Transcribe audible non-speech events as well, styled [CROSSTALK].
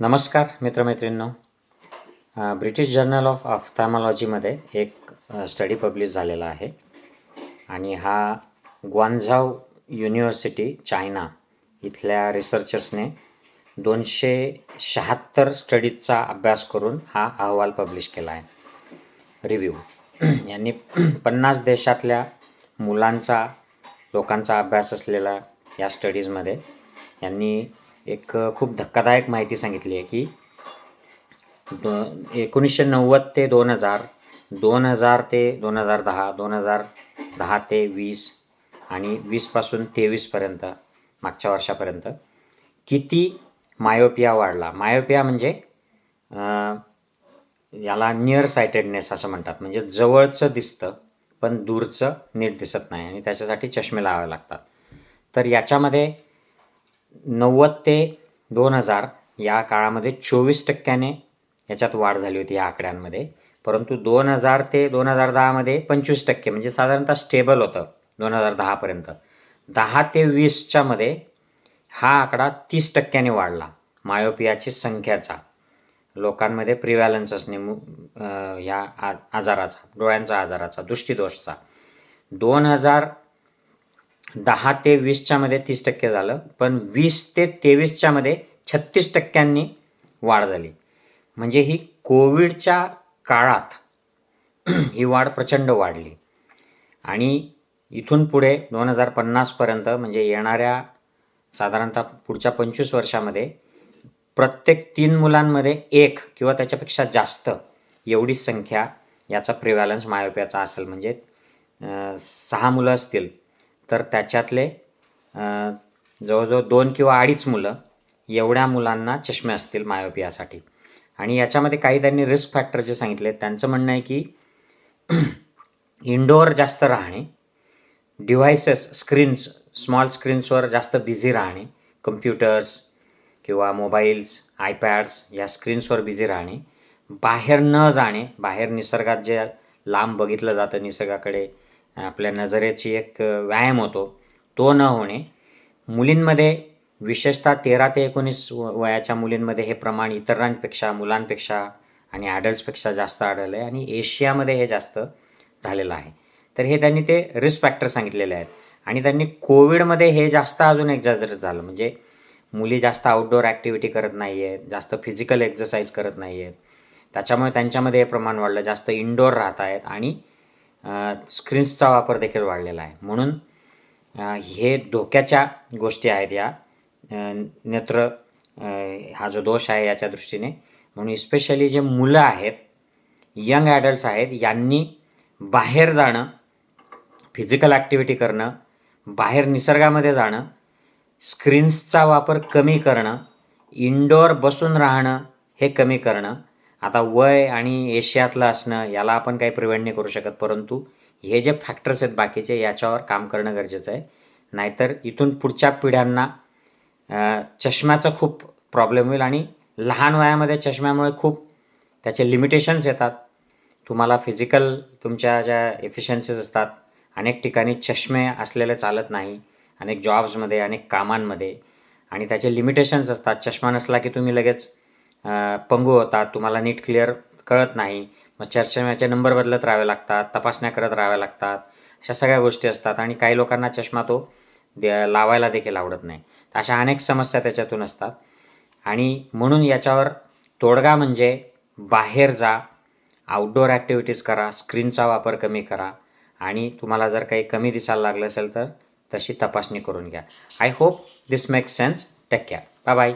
नमस्कार मित्रमैत्रिणींनो. British journal of ऑफ्थॅमॉलॉजीमध्ये एक स्टडी पब्लिश झालेला आहे. आणि हा ग्वांझाव युनिव्हर्सिटी चायना इथल्या रिसर्चर्सने दोनशे शहात्तर स्टडीजचा अभ्यास करून हा अहवाल पब्लिश केला आहे. रिव्ह्यू [CLEARS THROAT] यांनी [CLEARS THROAT] पन्नास देशातल्या मुलांचा लोकांचा अभ्यास असलेला या स्टडीजमध्ये यांनी एक खूप धक्कादायक माहिती सांगितली आहे की दो एकोणीसशे नव्वद ते दोन हजार दोन हजार ते दोन हजार दहा दोन हजार दहा ते वीस आणि वीसपासून तेवीसपर्यंत मागच्या वर्षापर्यंत किती मायोपिया वाढला? मायोपिया म्हणजे याला नियर सायटेडनेस असं म्हणतात. म्हणजे जवळचं दिसतं पण दूरचं नीट दिसत नाही आणि त्याच्यासाठी चष्मे लावावे लागतात. तर याच्यामध्ये नव्वद ते दोन हजार या काळामध्ये चोवीस टक्क्याने याच्यात वाढ झाली होती या आकड्यांमध्ये. परंतु दोन हजार ते दोन हजार दहामध्ये पंचवीस टक्के म्हणजे साधारणतः स्टेबल होतं दोन हजार दहापर्यंत दहा ते वीसच्यामध्ये हा आकडा तीस टक्क्याने वाढला मायोपियाची संख्याचा लोकांमध्ये प्रिव्हॅलन्स असणे मु ह्या आ आजाराचा डोळ्यांचा आजाराचा दृष्टिदोषचा. दोन हजार दहा ते वीसच्यामध्ये तीस टक्के झालं पण वीस ते तेवीसच्यामध्ये छत्तीस टक्क्यांनी वाढ झाली. म्हणजे ही कोविडच्या काळात [CLEARS THROAT] ही वाढ प्रचंड वाढली. आणि इथून पुढे दोन हजार पन्नासपर्यंत म्हणजे येणाऱ्या साधारणतः पुढच्या पंचवीस वर्षामध्ये प्रत्येक तीन मुलांमध्ये एक किंवा त्याच्यापेक्षा जास्त एवढी संख्या याचा प्रिव्हॅलन्स मायोपियाचा असेल. म्हणजे सहा मुलं असतील तर त्याच्यातले जवळजवळ दोन किंवा अडीच मुलं एवढ्या मुलांना चष्मे असतील मायोपियासाठी. आणि याच्यामध्ये काही त्यांनी रिस्क फॅक्टर जे सांगितले त्यांचं म्हणणं आहे की [CLEARS THROAT] इंडोअर जास्त राहणे डिव्हायसेस स्क्रीन्स स्मॉल स्क्रीन्सवर जास्त बिझी राहणे कम्प्युटर्स किंवा मोबाईल्स आयपॅड्स या स्क्रीन्सवर बिझी राहणे बाहेर न जाणे बाहेर निसर्गात जे लांब बघितलं जातं निसर्गाकडे आपल्या नजरेची एक व्यायाम होतो. तो न होणे मुलींमध्ये विशेषतः तेरा ते एकोणीस व- वयाच्या मुलींमध्ये हे प्रमाण इतरांपेक्षा मुलांपेक्षा आणि ॲडल्ट्सपेक्षा जास्त आढळलं आहे आणि एशियामध्ये हे जास्त झालेलं आहे. तर हे त्यांनी ते रिस्क फॅक्टर सांगितलेले आहेत. आणि त्यांनी कोविडमध्ये हे जास्त अजून एक्झाजरेट झालं. म्हणजे मुली जास्त आउटडोअर ॲक्टिव्हिटी करत नाही आहेत जास्त फिजिकल एक्सरसाइज करत नाही आहेत त्याच्यामुळे त्यांच्यामध्ये हे प्रमाण वाढलं. जास्त इनडोअर राहत आहेत आणि स्क्रीन्सचा वापर देखील वाढलेला आहे. म्हणून हे धोक्याच्या गोष्टी आहेत या. नेत्र हा जो दोष आहे याच्या दृष्टीने. म्हणून इस्पेशली जे मुलं आहेत यंग ॲडल्ट्स आहेत यांनी बाहेर जाणं फिजिकल ॲक्टिव्हिटी करणं बाहेर निसर्गामध्ये जाणं स्क्रीन्सचा वापर कमी करणं इनडोअर बसून राहणं हे कमी करणं आता वय आणि एशियातलं असणं याला आपण काही प्रिव्हेंट नाही करू शकत. परंतु हे जे फॅक्टर्स आहेत बाकीचे याच्यावर काम करणं गरजेचं आहे. नाहीतर इथून पुढच्या पिढ्यांना चष्म्याचा खूप प्रॉब्लेम होईल आणि लहान वयामध्ये चष्म्यामुळे खूप त्याचे लिमिटेशन्स येतात. तुम्हाला फिजिकल तुमच्या ज्या एफिशियन्सीज असतात अनेक ठिकाणी चष्मे असलेले चालत नाही अनेक जॉब्समध्ये अनेक कामांमध्ये. आणि त्याचे लिमिटेशन्स असतात. चष्मा नसला की तुम्ही लगेच पंगू होतात तुम्हाला नीट क्लिअर कळत नाही. मग चष्म्याचे नंबर बदलत राहावे लागतात तपासण्या करत राहाव्या लागतात. अशा सगळ्या गोष्टी असतात आणि काही लोकांना चष्मा तो दे लावायला देखील आवडत नाही. तर अशा अनेक समस्या त्याच्यातून असतात. आणि म्हणून याच्यावर तोडगा म्हणजे बाहेर जा आउटडोअर ॲक्टिव्हिटीज करा स्क्रीनचा वापर कमी करा. आणि तुम्हाला जर काही कमी दिसायला लागलं असेल तर तशी तपासणी करून घ्या. I hope this makes sense take care bye bye